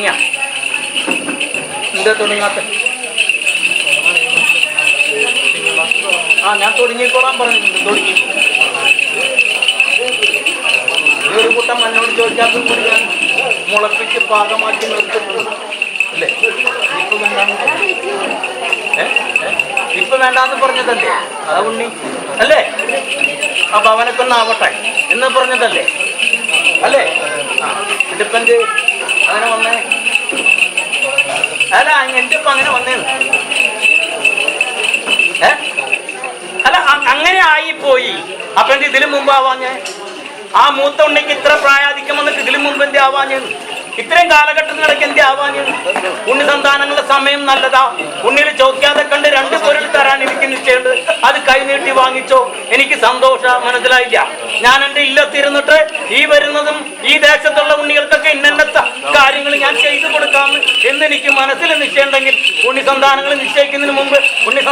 തുടങ്ങിയ. എന്താ തുടങ്ങാത്ത ആ ഞാൻ തുടങ്ങിക്കോളാൻ പറഞ്ഞിട്ടുണ്ട്. തുടങ്ങി. ഒരു കൂട്ടം എന്നോട് ചോദിക്കാത്ത കൂടി മുളപ്പിച്ച് പാകമാക്കി നിർത്തുന്നുണ്ട് അല്ലേ? ഇപ്പൊ വേണ്ടാന്ന്? ഇപ്പൊ വേണ്ടാന്ന് പറഞ്ഞതല്ലേ? അതാ ഉണ്ണി. അല്ലേ? ആ ഭവനൊക്കെ ഒന്ന് ആവട്ടെ. എന്ന് പറഞ്ഞതല്ലേ? അല്ലേ? എന്ത് അങ്ങനെ വന്നേ. എന്റെ ഒപ്പം അങ്ങനെ വന്നേന്ന് ഏ? അല്ല അങ്ങനെ ആയിപ്പോയി. അപ്പൊ എന്ത് ഇതിലും മുമ്പ് ആവാഞ്ഞേ ആ മൂത്ത ഉണ്ണിക്ക് ഇത്ര പ്രായാധിക്യം വന്നിട്ട് ഇതിലും മുമ്പ് എന്തേ ആവാഞ്ഞ്? ഇത്രയും കാലഘട്ടത്തിനിടയ്ക്ക് എന്തേ ആവാനും ഉണ്ണി സമയം നല്ലതാ. ഉണ്ണിയിൽ ചോദിക്കാതെ കണ്ട് രണ്ട് പൊരുൾ തരാൻ എനിക്ക് നിശ്ചയമുണ്ട്. അത് കൈനീട്ടി വാങ്ങിച്ചോ. എനിക്ക് സന്തോഷ മനസ്സിലായില്ല. ഞാൻ എന്റെ ഇല്ലത്തിരുന്നിട്ട് ഈ വരുന്നതും ഈ ദേശത്തുള്ള ഉണ്ണികൾക്കൊക്കെ ഇന്നെ കാര്യങ്ങൾ ഞാൻ ചെയ്തു കൊടുക്കാമെന്ന് എന്ന് എനിക്ക് മനസ്സിൽ നിശ്ചയമുണ്ടെങ്കിൽ ഉണ്ണി നിശ്ചയിക്കുന്നതിന് മുമ്പ് ഉണ്ണി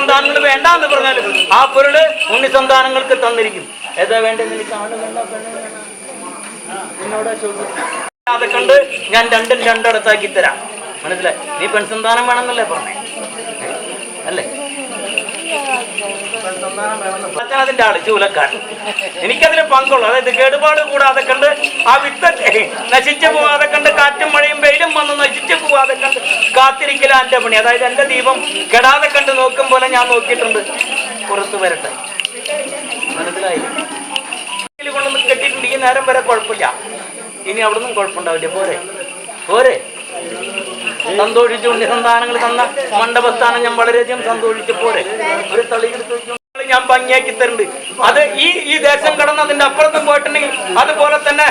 വേണ്ട എന്ന് പറഞ്ഞാൽ ആ പൊരുൾ ഉണ്ണി സന്താനങ്ങൾക്ക് തന്നിരിക്കും. ഏതാ വേണ്ടത് എനിക്ക് ആണ് വേണ്ട എന്നോട് ചോദിച്ചു കണ്ട് ഞാൻ രണ്ടും രണ്ടിടത്താക്കി തരാം. മനസ്സിലായി? നീ പെൺസന്താനം വേണമെന്നല്ലേ പറഞ്ഞേ? അല്ലേ? അതിന്റെ ആൾ ചൂലക്കാരൻ. എനിക്കതിന് പങ്കുള്ളൂ. അതായത് കേടുപാട് കൂടാതെ കണ്ട് ആ വിത്തൊക്കെ നശിച്ചു പോവാതെ കണ്ട് കാറ്റും മഴയും വെയിലും വന്ന് നശിച്ചു പോവാതെ കണ്ട് കാത്തിരിക്കല എന്റെ പണി. അതായത് എന്റെ ദീപം കെടാതെ കണ്ട് നോക്കും പോലെ ഞാൻ നോക്കിയിട്ടുണ്ട്. പുറത്ത് വരട്ടെ. മനസ്സിലായി കൊണ്ടൊന്ന് കെട്ടിയിട്ടുണ്ട് ഈ നേരം വരെ കുഴപ്പമില്ല. ഇനി അവിടെ നിന്നും കുഴപ്പമുണ്ടാവില്ല. പോരെ. പോരെ. സന്തോഷിച്ചു സന്താനങ്ങൾ തന്ന മണ്ഡപസ്ഥാനം ഞാൻ വളരെയധികം സന്തോഷിച്ചു പോരെ. ഒരു തളിയെടുത്ത് ഞാൻ ഭംഗിയാക്കി തരുന്നുണ്ട്. അത് ഈ ഈ ദേശം കടന്ന് അതിന്റെ അപ്പുറത്തും പോയിട്ടുണ്ടെങ്കിൽ അതുപോലെ തന്നെ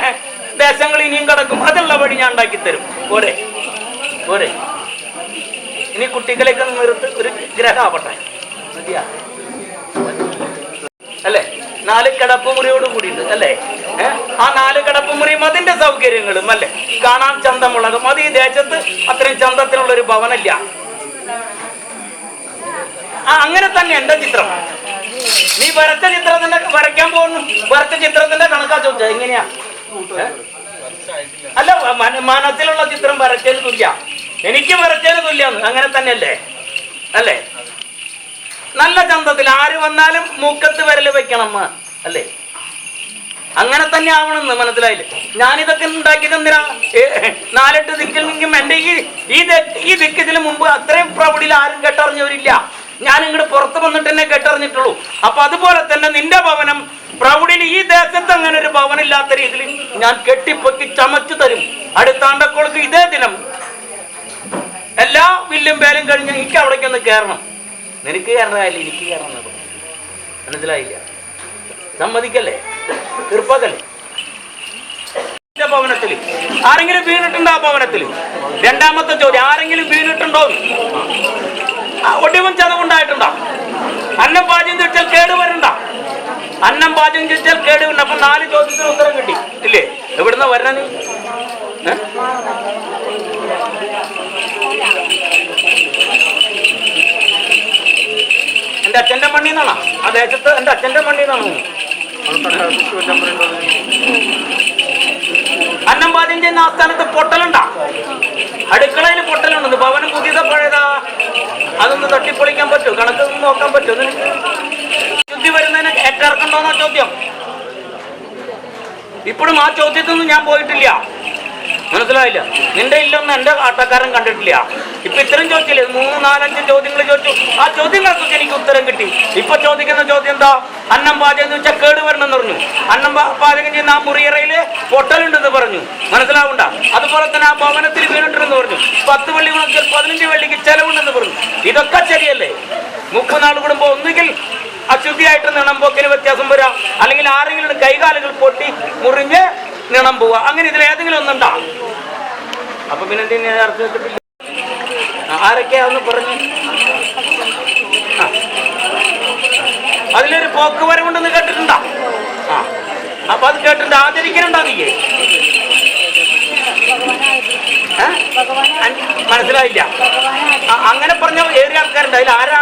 ദേശങ്ങൾ ഇനിയും കടക്കും. അതുള്ള വഴി ഞാൻ ഉണ്ടാക്കി തരും. പോരെ. പോരെ. ഇനി കുട്ടികളെയൊക്കെ നിർത്ത് ഒരു ഗ്രഹമാവട്ടെ മതിയാ. അല്ലേ? നാല് കിടപ്പുമുറിയോട് കൂടിയിട്ട് അല്ലേ? ആ നാല് കിടപ്പുമുറിയും അതിന്റെ സൗകര്യങ്ങളും അല്ലേ? കാണാൻ ചന്തമുള്ളതും അത് ഈ ദേശത്ത് അത്രയും ചന്തത്തിനുള്ള ഒരു ഭവനല്ല ആ അങ്ങനെ തന്നെ എന്റെ ചിത്രം. നീ വരച്ച ചിത്രത്തിന്റെ വരയ്ക്കാൻ പോകുന്നു. വരച്ച ചിത്രത്തിന്റെ കണക്കാ ചോദിച്ചത്. എങ്ങനെയാ? അല്ല മന- മനസ്സിലുള്ള ചിത്രം വരച്ചതിന് തുല്യ. എനിക്ക് വരച്ചതിന് തുല്യ അങ്ങനെ തന്നെയല്ലേ? അല്ലേ? നല്ല ചന്തത്തിൽ ആര് വന്നാലും മൂക്കത്ത് വിരൽ വെക്കണം അല്ലേ? അങ്ങനെ തന്നെ ആവണമെന്ന് മനസ്സിലായില്ലേ? ഞാനിതൊക്കെ ഉണ്ടാക്കി തന്നിരാ നാലെട്ട് ദിക്കിൽ നിന്നും എന്റെ ഈ ഈ ദിക്ക് ഇതിന് മുമ്പ് അത്രയും പ്രൗഢിയിൽ ആരും കെട്ടറിഞ്ഞവരില്ല. ഞാൻ ഇങ്ങോട്ട് പുറത്ത് വന്നിട്ട് തന്നെ കെട്ടറിഞ്ഞിട്ടുള്ളൂ. അപ്പൊ അതുപോലെ തന്നെ നിന്റെ ഭവനം പ്രൗഢിയിൽ ഈ ദേശത്ത് അങ്ങനെ ഒരു ഭവനില്ലാത്ത രീതിയിൽ ഞാൻ കെട്ടിപ്പൊക്കി ചമച്ചു തരും. അടുത്താണ്ടക്കോൾക്ക് ഇതേ ദിനം എല്ലാ വില്ലും പേരും കഴിഞ്ഞ് എനിക്ക് അവിടേക്കൊന്ന് കയറണം. നിനക്ക് കയറണമല്ല എനിക്ക് കാരണം എന്ന് പറഞ്ഞു. മനസ്സിലായില്ല. സമ്മതിക്കല്ലേ? തീർപ്പാക്കല്ലേ? ഭവനത്തിൽ ആരെങ്കിലും വീണിട്ടുണ്ടോ ആ ഭവനത്തിൽ രണ്ടാമത്തെ ചോദ്യം ആരെങ്കിലും വീണിട്ടുണ്ടോ? ഒടിവും ചതവുണ്ടായിട്ടുണ്ടോ? അന്നം പാചകം ചോദിച്ചാൽ കേട് വരണ്ട അന്നം പാചകം ചോദിച്ചാൽ കേട് വരണ്ട അപ്പൊ നാല് ചോദ്യത്തിന് ഉത്തരം കിട്ടി. ഇല്ലേ? എവിടുന്ന വരണ എന്റെ അച്ഛന്റെ മണ്ണി നിന്നാണോ? ആ ദേശത്ത് എന്റെ അച്ഛന്റെ മണ്ണി നിന്നാണോ? അന്നം പാചകം ചെയ്യുന്ന ആസ്ഥാനത്ത് പൊട്ടലുണ്ടാ. അടുക്കളയിൽ പൊട്ടലുണ്ട്. ഭവനം പുതിയതാ പഴയതാ. അതൊന്ന് തട്ടിപ്പൊളിക്കാൻ പറ്റുമോ കണക്ക് നോക്കാൻ പറ്റുമോ ശുദ്ധി വരുന്നതിന് ഏറ്റിറക്കണ്ടോന്നോ ചോദ്യം. ഇപ്പോഴും ആ ചോദ്യത്തിൽ നിന്ന് ഞാൻ പോയിട്ടില്ല. മനസ്സിലായില്ല. നിന്റെ ഇല്ലൊന്നും എന്റെ ആട്ടക്കാരൻ കണ്ടിട്ടില്ല. ഇപ്പൊ ഇത്രയും ചോദിച്ചില്ലേ മൂന്ന് നാലഞ്ച് ചോദ്യങ്ങൾ ചോദിച്ചു. ആ ചോദ്യങ്ങൾക്കൊക്കെ എനിക്ക് ഉത്തരം കിട്ടി. ഇപ്പൊ ചോദിക്കുന്ന ചോദ്യം എന്താ? അന്നം പാചകം വെച്ചാൽ കേട് വരണമെന്ന് പറഞ്ഞു. അന്നം പാചകം ചെയ്യുന്ന ആ മുറിയറയിൽ പൊട്ടലുണ്ടെന്ന് പറഞ്ഞു. മനസ്സിലാവണ്ട? അതുപോലെ തന്നെ ആ ഭവനത്തിൽ വീണിട്ടുണ്ടെന്ന് പറഞ്ഞു. പത്ത് വെള്ളി മുടക്കിൽ പതിനഞ്ച് വെള്ളിക്ക് ചെലവുണ്ടെന്ന് പറഞ്ഞു. ഇതൊക്കെ ശരിയല്ലേ? മുപ്പത് കൂടുമ്പോ ഒന്നുകിൽ അശുദ്ധിയായിട്ട് നിണം പോക്കിന് വ്യത്യാസം വരാം. അല്ലെങ്കിൽ ആരെങ്കിലും കൈകാലുകൾ പൊട്ടി മുറിഞ്ഞ് നിണം പോവുക അങ്ങനെ ഇതിൽ ഏതെങ്കിലും ഒന്നുണ്ടാ? അപ്പൊ പിന്നെ എന്തിനാ അർത്ഥം ആ, ആരൊക്കെയാ? ഒന്ന് പറഞ്ഞു. അതിലൊരു പോക്ക് വരവുണ്ടെന്ന് കേട്ടിട്ടുണ്ടോ? ആ. അപ്പൊ അത് കേട്ടിട്ട് ആചരിക്കലുണ്ടോ നീ? മനസ്സിലായില്ല. അങ്ങനെ പറഞ്ഞ ഏറെ ആൾക്കാരുണ്ട്. അതിൽ ആരാ?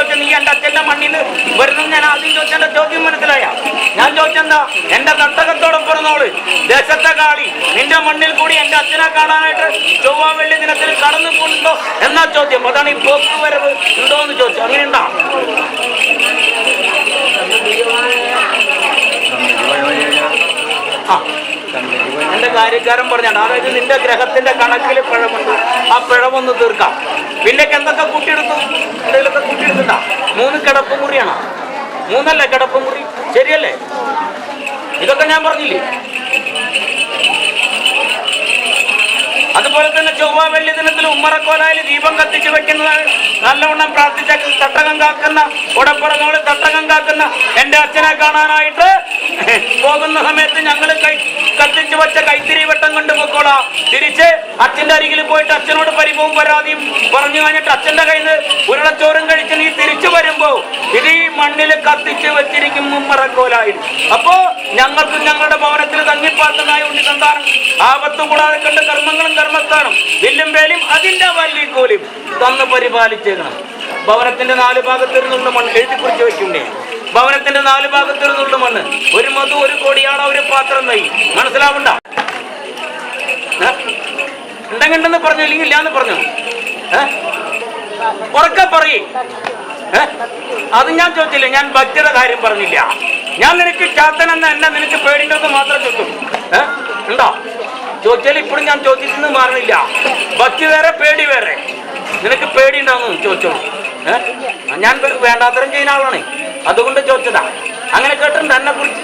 ചോദിച്ചത് നീ എന്റെ അച്ഛന്റെ മണ്ണിൽ വരുന്നത് ഞാൻ ആദ്യം ചോദിച്ചെന്റെ ചോദ്യം മനസ്സിലായ. ഞാൻ ചോദിച്ചെന്താ എന്റെ തട്ടകത്തോടൊപ്പം പിറന്നോൾ ദേശത്തെ കാളി നിന്റെ മണ്ണിൽ കൂടി എന്റെ അച്ഛനെ കാണാനായിട്ട് ചൊവ്വ വെള്ളി ദിനത്തിൽ കടന്നു പോകുന്നുണ്ടോ എന്നാ ചോദ്യം. അതാണ് ഈ പോക്ക് വരവ് ഉണ്ടോ എന്ന് ചോദിച്ചു അങ്ങനെ ഉണ്ടാ? എന്റെ കാര്യക്കാരൻ പറഞ്ഞാണ് അതായത് നിന്റെ ഗ്രഹത്തിന്റെ കണക്കിൽ പിഴവുണ്ട്. ആ പിഴവൊന്ന് തീർക്കാം. പിന്നെ എന്തൊക്കെ കിടപ്പ് മുറിയാണ്. മൂന്നല്ലേ കിടപ്പ് മുറി. ശരിയല്ലേ? ഇതൊക്കെ ഞാൻ പറഞ്ഞില്ലേ? അതുപോലെ തന്നെ ചൊവ്വ വെള്ളി ദിനത്തിൽ ഉമ്മറക്കോലായിൽ ദീപം കത്തിച്ച് വെക്കുന്നതാണ് നല്ലവണ്ണം പ്രാർത്ഥിച്ച തട്ടകം കാക്കുന്ന ഉടപ്പുറങ്ങളിൽ തട്ടകം കാക്കുന്ന എന്റെ അച്ഛനെ കാണാനായിട്ട് പോകുന്ന സമയത്ത് ഞങ്ങൾ കത്തിച്ചു വെച്ച കൈത്തിരി വെട്ടം കൊണ്ട് പൊക്കോളാം. തിരിച്ച് അച്ഛന്റെ അരികിൽ പോയിട്ട് അച്ഛനോട് പരിഭവം പരാതിയും പറഞ്ഞു കഴിഞ്ഞിട്ട് അച്ഛന്റെ കയ്യിൽ നിന്ന് ഉരുളച്ചോറും കഴിച്ച് നീ തിരിച്ചു വരുമ്പോ ഇത് ഈ മണ്ണിൽ കത്തിച്ച് വെച്ചിരിക്കും മുമ്മറക്കോലായി. അപ്പോ ഞങ്ങൾക്ക് ഞങ്ങളുടെ ഭവനത്തിൽ തങ്ങിപ്പാർത്തനായ ഉണ്ണി സന്താനം ആപത്തും കൂടാതെ കണ്ട് കർമ്മങ്ങളും കർമ്മസ്ഥാനം വില്ലും വേലും അതിന്റെ വല്ലിക്കോലും തന്ന് പരിപാലിച്ചേക്കണം. ഭവനത്തിന്റെ നാല് ഭാഗത്തിരുന്നുള്ള മണ്ണ് എഴുതി കുറിച്ച് വെക്കണ്ടേ? ഭവനത്തിന്റെ നാല് ഭാഗത്തിരുന്നുള്ള മണ്ണ് ഒരു മധു ഒരു കോടിയാണ് ഒരു പാത്രം നയി മനസ്സിലാവണ്ട? ഉണ്ടെങ്കിണ്ടെന്ന് പറഞ്ഞു ഇല്ലെങ്കിൽ ഇല്ലാന്ന് പറഞ്ഞു. ഉറക്ക പറയേ. അത് ഞാൻ ചോദിച്ചില്ല. ഞാൻ ഭക്തിയുടെ കാര്യം പറഞ്ഞില്ല. ഞാൻ നിനക്ക് ചാത്തനെന്ന് എന്നെ നിനക്ക് പേടിണ്ടെന്ന് മാത്രം ഏ? ഉണ്ടോ? ചോദിച്ചാൽ ഇപ്പോഴും ഞാൻ ചോദിച്ചിട്ട് മാറുന്നില്ല ഭക്തി വേറെ പേടി വേറെ. നിനക്ക് പേടി ഉണ്ടാവുന്നു ചോദിച്ചോളൂ ഞാൻ വേണ്ടാത്തരം ചെയ്യുന്ന ആളാണ്. അതുകൊണ്ട് ചോദിച്ചതാ. അങ്ങനെ കേട്ടിട്ടുണ്ട് എന്നെ കുറിച്ച്?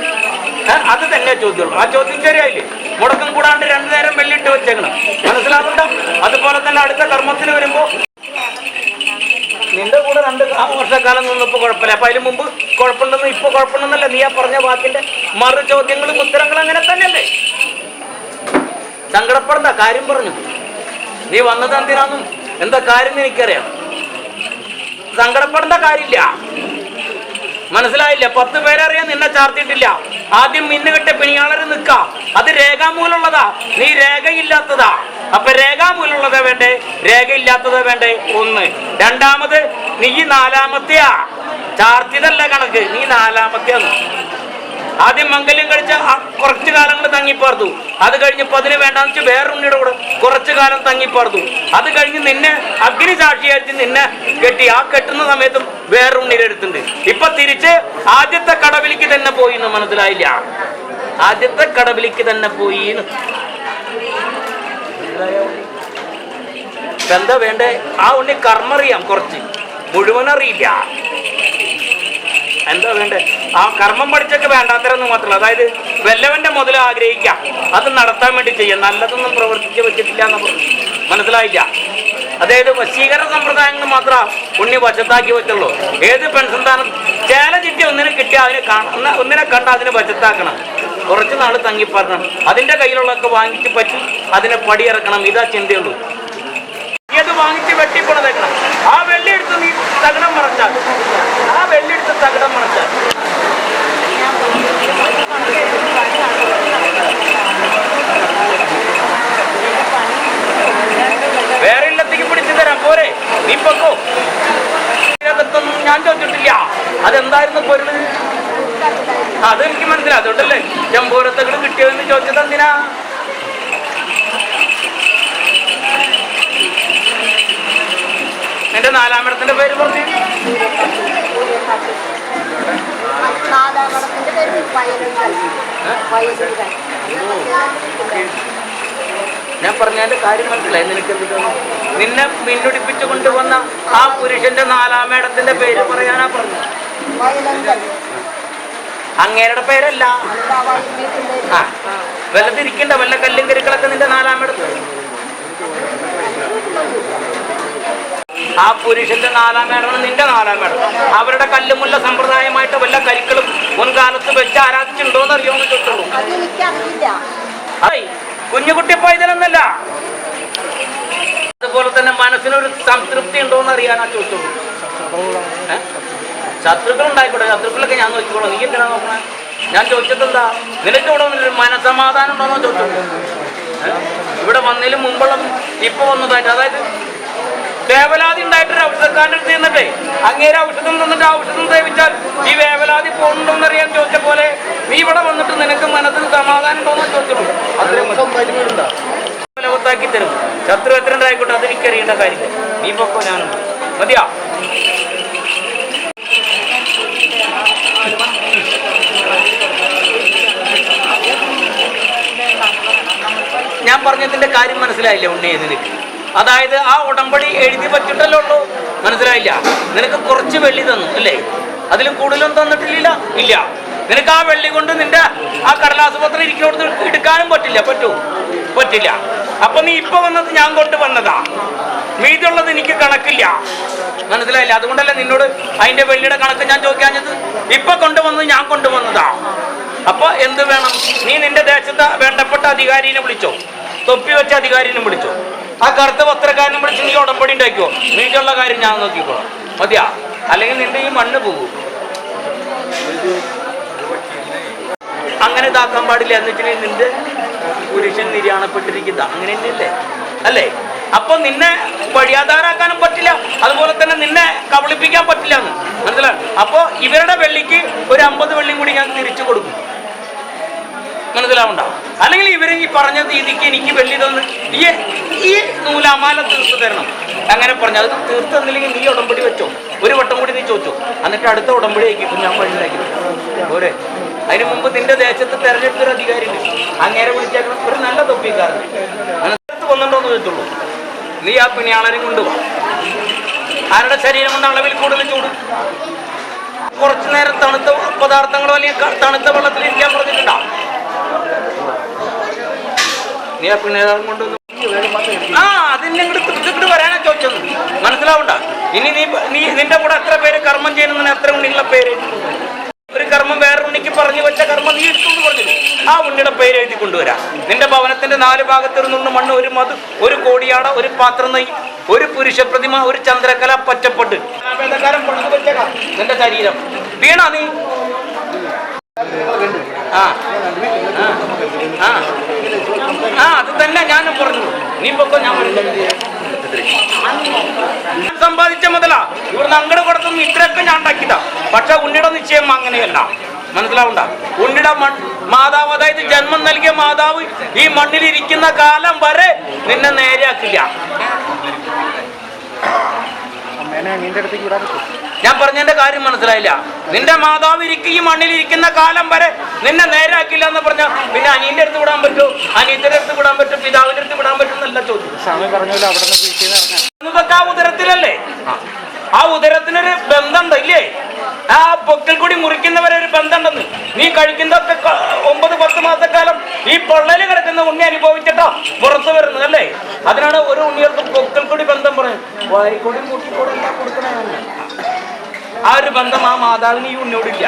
അത് തന്നെ ചോദ്യമുള്ളൂ. ആ ചോദ്യം ശരിയായില്ലേ? മുടക്കം കൂടാണ്ട് രണ്ടു നേരം വെള്ളിട്ട് വെച്ചേക്കണം. മനസ്സിലാവുന്നുണ്ടോ അതുപോലെ തന്നെ അടുത്ത കർമ്മത്തിന് വരുമ്പോ നിന്റെ കൂടെ രണ്ട് വർഷക്കാലം നിന്നിപ്പോ കുഴപ്പമില്ല. അപ്പൊ അതിന് മുമ്പ് കുഴപ്പമുണ്ടെന്ന് ഇപ്പൊ കുഴപ്പമുണ്ടെന്നല്ല നീ ആ പറഞ്ഞ വാക്കിന്റെ മറു ചോദ്യങ്ങളും ഉത്തരങ്ങളും അങ്ങനെ തന്നെയല്ലേ? സങ്കടപ്പെടണ്ട കാര്യം പറഞ്ഞു. നീ വന്നത് എന്തിനാന്നും? എന്താ കാര്യം എനിക്കറിയാം. സങ്കടപ്പെടേണ്ട കാര്യമില്ല. മനസ്സിലായില്ല? പത്ത് പേരറിയാൻ നിന്നെ ചാർത്തിയിട്ടില്ല. ആദ്യം മിന്നുകെട്ട പിണിയാളര് നിക്ക അത് രേഖാമൂലുള്ളതാ നീ രേഖയില്ലാത്തതാ. അപ്പൊ രേഖാമൂലുള്ളതാ വേണ്ടേ? രേഖയില്ലാത്തതാ വേണ്ടേ? ഒന്ന്. രണ്ടാമത് നീ നാലാമത്തെയാ. ചാർത്തിയതല്ല കണക്ക്. നീ നാലാമത്തെയാന്ന്. ആദ്യം മംഗല്യം കഴിച്ച കുറച്ച് കാലങ്ങൾ തങ്ങിപ്പാർത്തു. അത് കഴിഞ്ഞപ്പോ അതിന് വേണ്ടാന്ന് വെച്ച് ഉണ്ണിയുടെ കൂടെ കുറച്ചു കാലം തങ്ങിപ്പാർത്തു. അത് കഴിഞ്ഞ് നിന്നെ അഗ്നി സാക്ഷിയായിട്ട് നിന്നെ കെട്ടി. ആ കെട്ടുന്ന സമയത്തും വേറെ അടുത്തുണ്ട് ഇപ്പൊ തിരിച്ച് ആദ്യത്തെ കടവിലേക്ക് തന്നെ പോയി എന്ന് മനസ്സിലായില്ല. ആദ്യത്തെ കടവിലേക്ക് തന്നെ പോയി എന്ന്. എന്താ വേണ്ടേ? ആ ഉണ്ണി കർമ്മറിയാം കുറച്ച്. മുഴുവൻ അറിയില്ല എന്താ വേണ്ടേ? ആ കർമ്മം പഠിച്ചൊക്കെ വേണ്ടാത്തരെന്ന് മാത്രമല്ല. അതായത് വല്ലവന്റെ മുതൽ ആഗ്രഹിക്കാം. അത് നടത്താൻ വേണ്ടി ചെയ്യാം. നല്ലതൊന്നും പ്രവർത്തിച്ച് വെച്ചിട്ടില്ല എന്ന് മനസ്സിലായില്ല? അതായത് വശീകരണ സമ്പ്രദായങ്ങൾ മാത്രം ഉണ്ണി വശത്താക്കി വെച്ചുള്ളൂ. ഏത് പെൺസന്താനം ചേല ചിറ്റി ഒന്നിനെ കിട്ടിയ അതിനെ കാണുന്ന ഒന്നിനെ കണ്ട അതിനെ വശത്താക്കണം. കുറച്ച് നാൾ തങ്ങിപ്പറണം അതിന്റെ കയ്യിലുള്ളതൊക്കെ വാങ്ങിച്ച് പറ്റി അതിനെ പടിയിറക്കണം. ഇതാ ചിന്തയുള്ളൂ. ഏത് വാങ്ങിച്ച് വെട്ടിപ്പണതേക്കണം. ആ വെള്ളി എടുത്ത് നീ തകണം മറച്ചാൽ. തകിടം മറിച്ച. വേറെ ഇല്ലത്തേക്ക് പിടിച്ചു തരാം പോരെ. നീ പൊക്കോ. ഇതിനകത്തൊന്നും ഞാൻ ചോദിച്ചിട്ടില്ല. അതെന്തായിരുന്നു പൊരുൾ? അതെനിക്ക് മനസ്സിലായി. അതുകൊണ്ടല്ലേ ചെമ്പോരത്തകിട് കിട്ടിയതെന്ന് ചോദിച്ചത് എന്തിനാ? എന്റെ നാലാമിടത്തിന്റെ പേര് പറഞ്ഞു. പേര് ഞാൻ പറഞ്ഞതിന്റെ കാര്യം മനസ്സിലായി. നിനക്ക് നിന്നെ മിന്നുടിപ്പിച്ചു കൊണ്ടുവന്ന ആ പുരുഷന്റെ നാലാമേടത്തിന്റെ പേര് പറയാനാ പറഞ്ഞു അങ്ങേരുടെ പേരല്ല. വെള്ളത്തിരിക്കണ്ട വല്ല കല്ലും കരുക്കളൊക്കെ നിന്റെ നാലാമേടത്ത് ആ പുരുഷന്റെ നാലാം മേടമാണ് നിന്റെ നാലാം മേടം. അവരുടെ കല്ലുമുള്ള സമ്പ്രദായമായിട്ട് വല്ല കരിക്കളും മുൻകാലത്ത് വെച്ച് ആരാധിച്ചിട്ടുണ്ടോ എന്ന് അറിയാമെന്ന് ചോദിച്ചുള്ളൂ ഹായ് കുഞ്ഞുകുട്ടി പൈതലെന്നല്ല. അതുപോലെ തന്നെ മനസ്സിനൊരു സംതൃപ്തി ഉണ്ടോ എന്ന് അറിയാനാ ചോദിച്ചോളൂ. ഏ? ശത്രുക്കൾ ഉണ്ടായിക്കോട്ടെ ശത്രുക്കളൊക്കെ ഞാൻ നോക്കിക്കോളാം. നീ എന്തിനാ നോക്കണേ? ഞാൻ ചോദിച്ചിട്ടെന്താ? നിനക്ക് ഇവിടെ ഒരു മനസമാധാനം ഉണ്ടോന്നോ ചോദിച്ചോളൂ? ഇവിടെ വന്നതിന് മുമ്പുള്ള ഇപ്പൊ വന്നതായിട്ട് അതായത് വേവലാതി ഉണ്ടായിട്ടൊരു ഔഷധക്കാരന്റെ അടുത്ത് ചെന്നിട്ടേ അങ്ങേരെ ഔഷധം തന്നിട്ട് ഔഷധം സേവിച്ചാൽ ഈ വേവലാതി പോകണമെന്ന് അറിയാൻ ചോദിച്ച പോലെ നീ ഇവിടെ വന്നിട്ട് നിനക്ക് മനസ്സിന് സമാധാനം ഉണ്ടോന്ന് ചോദിച്ചിട്ടുണ്ട്. അത്രയും മതി. ഫലവത്താക്കി തരും. ശത്രു എത്ര ഉണ്ടായിക്കോട്ടെ അതെനിക്കറിയേണ്ട കാര്യം നീ പൊക്കോ ഞാനുണ്ട് മതിയാ? ഞാൻ പറഞ്ഞതിന്റെ കാര്യം മനസ്സിലായില്ല ഉണ്ണി നിനക്ക്? അതായത് ആ ഉടമ്പടി എഴുതി പറ്റിട്ടല്ലോ ഉള്ളൂ. മനസ്സിലായില്ല? നിനക്ക് കുറച്ച് വെള്ളി തന്നു അല്ലേ? അതിലും കൂടുതലും തന്നിട്ടില്ല? ഇല്ല. നിനക്ക് ആ വെള്ളി കൊണ്ട് നിന്റെ ആ കടലാസ് പത്രം എടുക്കാനും പറ്റില്ല. പറ്റൂ? പറ്റില്ല. അപ്പൊ നീ ഇപ്പൊ വന്നത് ഞാൻ കൊണ്ട് വന്നതാ. മീതുള്ളത് എനിക്ക് കണക്കില്ല. മനസ്സിലായില്ല? അതുകൊണ്ടല്ല നിന്നോട് അതിന്റെ വെള്ളിയുടെ കണക്ക് ഞാൻ ചോദിക്കാഞ്ഞത്? ഇപ്പൊ കൊണ്ടുവന്നത് ഞാൻ കൊണ്ടുവന്നതാ. അപ്പൊ എന്ത് വേണം? നീ നിന്റെ ദേശത്തെ വേണ്ടപ്പെട്ട അധികാരിനെ വിളിച്ചോ. തൊപ്പി വെച്ച അധികാരിനും വിളിച്ചോ. ആ കറുത്ത പത്രക്കാരനും വിളിച്ച് നീ ഉടമ്പടി ഉണ്ടാക്കിയോ നീക്കുള്ള കാര്യം ഞാൻ നോക്കിക്കോളാം. മതിയാ? അല്ലെങ്കിൽ നിന്റെ ഈ മണ്ണ് പോകൂ. അങ്ങനെ ഇതാക്കാൻ പാടില്ല എന്ന് വെച്ചിട്ടുണ്ടെങ്കിൽ നിന്റെ പുരുഷൻ നിര്യാണപ്പെട്ടിരിക്കുന്ന. അങ്ങനെ തന്നെയല്ലേ? അല്ലേ? അപ്പൊ നിന്നെ വഴിയാധാരാക്കാനും പറ്റില്ല. അതുപോലെ തന്നെ നിന്നെ കബളിപ്പിക്കാൻ പറ്റില്ല എന്ന്. മനസ്സിലാണ് അപ്പൊ ഇവരുടെ വെള്ളിക്ക് ഒരു അമ്പത് വെള്ളിയും കൂടി ഞാൻ തിരിച്ചു കൊടുക്കും. മനസ്സിലാവണ്ട അല്ലെങ്കിൽ ഇവരെ ഈ പറഞ്ഞ രീതിക്ക് എനിക്ക് വലിയ തന്ന് ഈ ഈ നൂലാമാല തീർത്ത് തരണം. അങ്ങനെ പറഞ്ഞു അത് തീർത്ത് തന്നില്ലെങ്കിൽ നീ ഉടമ്പടി വെച്ചോ. ഒരു വട്ടം കൂടി നീ ചോദിച്ചോ. എന്നിട്ട് അടുത്ത ഉടമ്പടി ആക്കിയപ്പോൾ ഞാൻ വഴിയിലാക്കി പോരെ. അതിന് മുമ്പ് നിന്റെ ദേശത്ത് തെരഞ്ഞെടുത്തൊരു അധികാരി ഉണ്ട് അങ്ങേരെ വിളിച്ചേക്കണം. ഒരു നല്ല തൊപ്പിക്കാരൻ. അതിനകത്ത് വന്നിട്ടുണ്ടോന്ന് ചോദിച്ചുള്ളൂ നീ ആ പിണിയാളനെ കൊണ്ടുപോവാ ആരുടെ ശരീരം കൊണ്ട് അളവിൽ കൂടുതൽ ചൂട്? കുറച്ചു നേരം തണുത്ത പദാർത്ഥങ്ങളോ അല്ലെങ്കിൽ തണുത്ത വെള്ളത്തിൽ ഇരിക്കാൻ പറഞ്ഞിട്ടുണ്ടോ? പിണേതാളം കൊണ്ടൊന്ന് ആ അതിനെ ഇങ്ങോട്ട് ഇങ്ങോട്ട് വരാനാ ചോദിച്ചത്. മനസ്സിലാവണ്ട? ഇനി നീ നീ നിന്റെ കൂടെ എത്ര പേര് കർമ്മം ചെയ്യുന്നതിന് എത്ര ഉണ്ണിയുള്ള പേര് ഒരു കർമ്മം വേറെ ഉണ്ണിക്ക് പറഞ്ഞു വെച്ച കർമ്മം നീ എടുത്തു പറഞ്ഞില്ല? ആ ഉണ്ണിയുടെ പേര് എഴുതി കൊണ്ടുവരാം. നിന്റെ ഭവനത്തിന്റെ നാല് ഭാഗത്തിരുന്നുള്ള മണ്ണ് ഒരു മത് ഒരു കോടിയാട ഒരു പാത്രം നെയ് ഒരു പുരുഷ പ്രതിമ ഒരു ചന്ദ്രകല പച്ചപ്പെട്ട് നിന്റെ ശരീരം. വീണ നീ? ആ. ആ. ആ അത് തന്നെ ഞാനും പറഞ്ഞു. നീ പൊക്കോ ഞാൻ പറഞ്ഞു സമ്പാദിച്ച മുതലാ. ഇവിടുന്ന് അങ്ങോട്ട് കൊടുത്തുനിന്ന് ഇത്രയൊക്കെ ഞാൻ ഉണ്ടാക്കിയതാ. പക്ഷെ ഉണ്ണിയുടെ നിശ്ചയം അങ്ങനെയല്ല. മനസ്സിലാവണ്ട? ഉണ്ണിയുടെ മാതാവ് അതായത് ജന്മം നൽകിയ മാതാവ് ഈ മണ്ണിൽ ഇരിക്കുന്ന കാലം വരെ നിന്നെ നേരെയാക്കില്ല. ഞാൻ പറഞ്ഞതിന്റെ കാര്യം മനസ്സിലായില്ല. നിന്റെ മാതാവ് ഇരിക്കും ഈ മണ്ണിൽ ഇരിക്കുന്ന കാലം വരെ നിന്നെ നേരാക്കില്ല എന്ന് പറഞ്ഞ പിന്നെ അനിയന്റെ അടുത്ത് വിടാൻ പറ്റുമോ? അനിയത്തിന്റെ പിതാവിന്റെ അടുത്ത് വിടാൻ പറ്റുന്നല്ല ചോദ്യം. സ്വാമി പറഞ്ഞല്ലോ അവിടെ ഇറങ്ങാൻ ആ ഉദരത്തിലല്ലേ? ആ. ഉദരത്തിനൊരു ബന്ധമുണ്ട്? ഇല്ലേ? ആ പൊക്കിൽ കൂടി മുറിക്കുന്നവരെ ഒരു ബന്ധമുണ്ടെന്ന്. നീ കഴിക്കുന്നതൊക്കെ ക- ഒമ്പത് പത്ത് മാസക്കാലം ഈ പൊള്ളൽ കിടക്കുന്ന ഉണ്ണി അനുഭവിച്ചിട്ടാ പുറത്തു വരുന്നത് അല്ലേ? അതിനാണ് ഒരു ഉണ്ണികൾക്ക് പൊക്കിൽ കൂടി ബന്ധം പറയുന്നത്. വായിക്കൂടി മുട്ടിക്കൂടി എല്ലാം കൊടുക്കണേ ആ ഒരു ബന്ധം ആ മാതാവിന് ഈ ഉണ്ണിയോടില്ല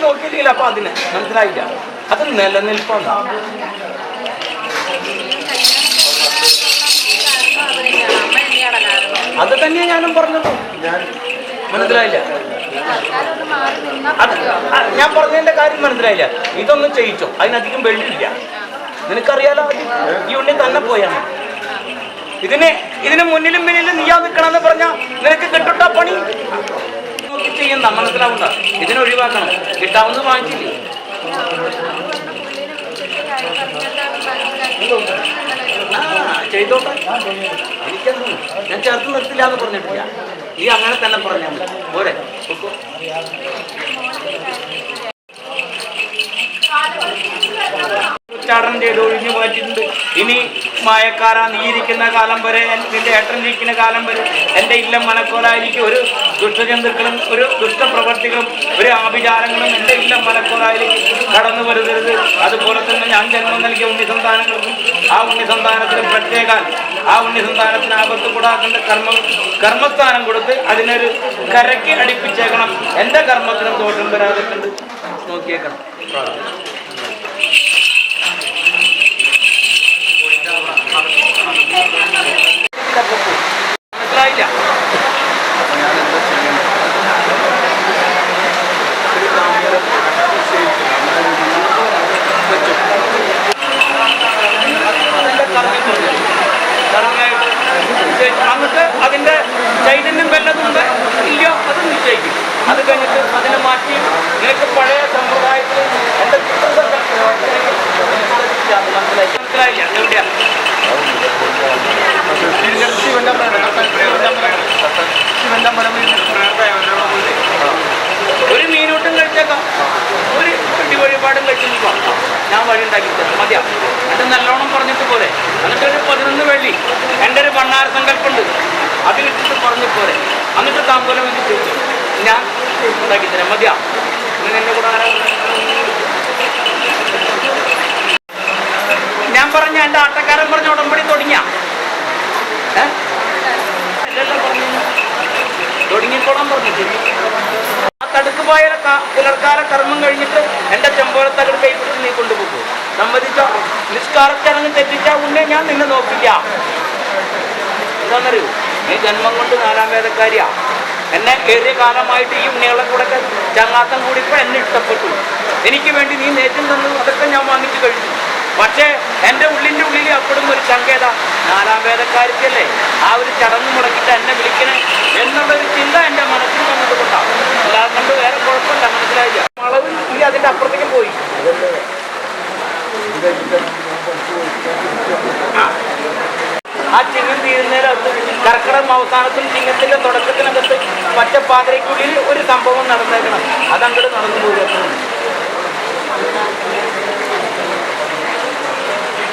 നോക്കിയിട്ടില്ല അപ്പൊ അതിന്. മനസ്സിലായില്ല. അത് നിലനിൽപ്പാണ് അത് തന്നെയാ ഞാനും പറഞ്ഞത് മനസ്സിലായില്ല. ഞാൻ പറഞ്ഞതിന്റെ കാര്യം മനസ്സിലായില്ല. ഇതൊന്നും ചെയ്യിച്ചോ? അതിനധികം വെള്ളിയില്ല. നിനക്കറിയാലോ. ഈ ഉണ്ണി തന്നെ പോയാ ഇതിനെ ഇതിന് മുന്നിലും പിന്നിലും നീയാ നിൽക്കണമെന്ന് പറഞ്ഞ നിനക്ക് കിട്ടട്ടോ പണി? നോക്കി ചെയ്യണ്ട മനസ്സിലാവണ്ട ഇതിനെ ഒഴിവാക്കണം. കിട്ടാവുന്ന വാങ്ങിച്ചില്ലേ? ചെയ്തോട്ടെ? ഞാൻ ചേർത്ത് നിർത്തില്ല എന്ന് പറഞ്ഞിട്ടില്ല. നീ അങ്ങനെ തന്നെ പറഞ്ഞാൽ മതി. പോരെ. ഉച്ചാടനം ചെയ്ത് ഒഴിഞ്ഞു മാറ്റിയിട്ടുണ്ട്. ഇനി മായക്കാര നീ ഇരിക്കുന്ന കാലം വരെ നിന്റെ ഏട്ടൻ ഇരിക്കുന്ന കാലം വരെ എന്റെ ഇല്ലം മലക്കോലായിരിക്കും. ഒരു ദുഷ്ടജന്തുക്കളും ഒരു ദുഷ്ടപ്രവർത്തികളും ഒരു ആഭിചാരങ്ങളും എന്റെ ഇല്ലം മലക്കോലായിരിക്കും. കടന്നു വരുതരുത്. അതുപോലെ തന്നെ ഞാൻ ജന്മം നൽകിയ ഉണ്ണിസന്താനങ്ങൾക്കും ആ ഉണ്ണിസന്താനത്തിന് പ്രത്യേക ആ ഉണ്ണിസന്താനത്തിന് ആപത്ത് കൂടാക്കേണ്ട കർമ്മം കർമ്മസ്ഥാനം കൊടുത്ത് അതിനൊരു കരയ്ക്ക് അടിപ്പിച്ചേക്കണം. എന്റെ കർമ്മത്തിനും ദോഷം വരാതെ കണ്ട് നോക്കിയേക്കണം. മനസ്സിലായില്ല അങ്ങ് നമുക്ക് അതിന്റെ ചൈതന്യം വല്ലതുണ്ട് ഇല്ലയോ അത് നിശ്ചയിക്കും അത് കഴിഞ്ഞിട്ട് അതിനെ മാറ്റി നിനക്ക് പഴയ സമ്പ്രദായത്തിൽ എന്റെ ചിത്രസങ്കല്പമായിട്ട് മനസ്സിലായി മനസ്സിലായില്ല എവിടെയാ ശിവന്റെ ശിവന്റെ മലമീൻ ഒരു മീനൂട്ടും കഴിച്ചേക്കാം ഒരു പിടി വഴിപാടും കഴിച്ചു പോകാം ഞാൻ വഴി ഉണ്ടാക്കി തരാം മതിയാ അത് നല്ലോണം പറഞ്ഞിട്ട് പോലെ എന്നിട്ട് ഒരു പതിനൊന്ന് വെള്ളി എന്റെ ഒരു ഭണ്ണാര സങ്കല്പുണ്ട് അതിലിട്ടിട്ട് പറഞ്ഞു പോരെ എന്നിട്ട് താമ്പൂലം എന്ന് ചോദിച്ചു ഞാൻ ഉണ്ടാക്കി തരാം. മതിയാ? എന്റെ കൂടെ ഞാൻ പറഞ്ഞ എന്റെ ആട്ടക്കാരൻ പറഞ്ഞ ഉടമ്പടി തുടങ്ങിയ. തുടങ്ങിക്കോളാൻ പറഞ്ഞു ആ തടുക്കുപായ പുലർക്കാല കർമ്മം കഴിഞ്ഞിട്ട് എന്റെ ചെമ്പോലത്തകട് കൈപ്പിടിച്ച് നീ കൊണ്ടുപോകൂ. സമ്മതിച്ചോ? നിഷ്കാരച്ചടങ്ങ് തെറ്റിച്ചാ ഉണ്ടെ ഞാൻ നിന്നെ നോക്കില്ല. എന്താണെന്നറിയൂ നീ ജന്മം കൊണ്ട് നാലാം വേദക്കാരിയാ. എന്നെ ഏറിയ കാലമായിട്ട് ഈ ഉണ്ണികളെ കൂടെ ചങ്ങാത്തം കൂടിയപ്പോൾ എന്നെ ഇഷ്ടപ്പെട്ടു. എനിക്ക് വേണ്ടി നീ നേറ്റം തന്നു അതൊക്കെ ഞാൻ വാങ്ങിച്ചു കഴിച്ചു. പക്ഷേ എന്റെ ഉള്ളിന്റെ ഉള്ളിൽ അപ്പോഴും ഒരു ശങ്കേത നാലാം വേദക്കാരിക്കല്ലേ? ആ ഒരു ചടങ്ങ് മുടക്കിയിട്ട് എന്നെ വിളിക്കണേ എന്നുള്ളൊരു ചിന്ത എന്റെ മനസ്സിൽ വന്നത് കൊണ്ടാണ് അല്ലാതെ കണ്ട് വേറെ കുഴപ്പമില്ല മനസ്സിലായില്ല. അളവ് ഈ അതിന്റെ അപ്പുറത്തേക്ക് പോയി. ആ. ആ ചിങ്ങം തീരുന്നതിനകത്ത് കർക്കിടകം അവസാനത്തിൽ ചിങ്ങത്തിന്റെ തുടക്കത്തിനകത്ത് പച്ചപ്പാതിരയ്ക്കുള്ളിൽ ഒരു സംഭവം നടന്നേക്കണം. അതങ്ങോട്ട് നടന്നു പോകുന്നു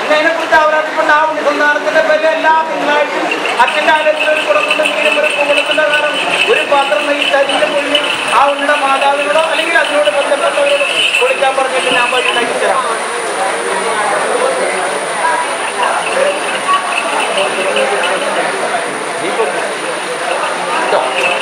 അതിനെക്കുറിച്ച് അവരാത്തിപ്പോ ആ സന്താനത്തിന്റെ പേരിൽ എല്ലാ തിങ്കളാഴ്ചയും അച്ഛന്റെ ആലയത്തിൽ ഒരു കുളത്തിന്റെ ഒരു കുളത്തിന്റെ കാരണം ഒരു പാത്രം ഈ തരിന്റെ മുന്നിൽ ആ ഉണ്ണിയുടെ മാതാവിനോടോ അല്ലെങ്കിൽ അതിനോട് ബന്ധപ്പെട്ടവരോട് കുളിക്കാൻ പറഞ്ഞിട്ട് ഞാൻ ഉണ്ടാക്കി തരാം 있다.